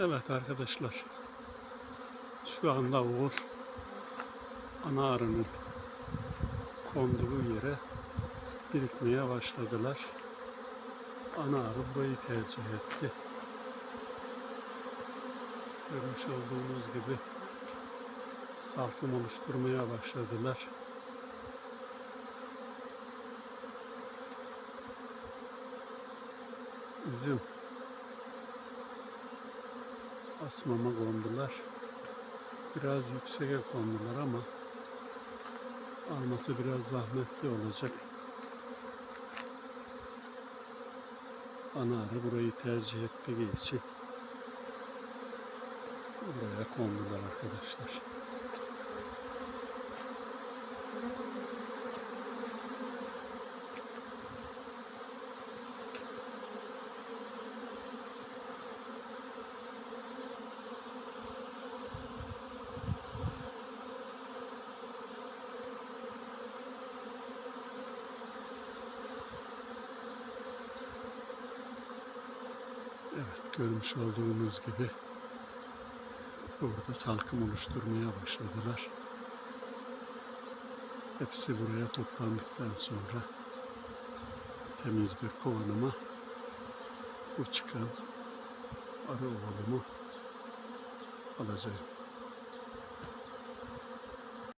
Evet arkadaşlar. Şu anda Uğur ana arının konduğu yere birikmeye başladılar. Ana arı burayı tercih etti. Görmüş olduğunuz gibi salkım oluşturmaya başladılar. Üzüm asmama kondular. Biraz yükseğe kondular ama alması biraz zahmetli olacak. Ana burayı tercih ettiği için buraya kondular arkadaşlar. Evet görmüş olduğunuz gibi burada salkım oluşturmaya başladılar. Hepsi buraya toplandıktan sonra temiz bir kovanıma bu çıkan arı ovalumu alacağım.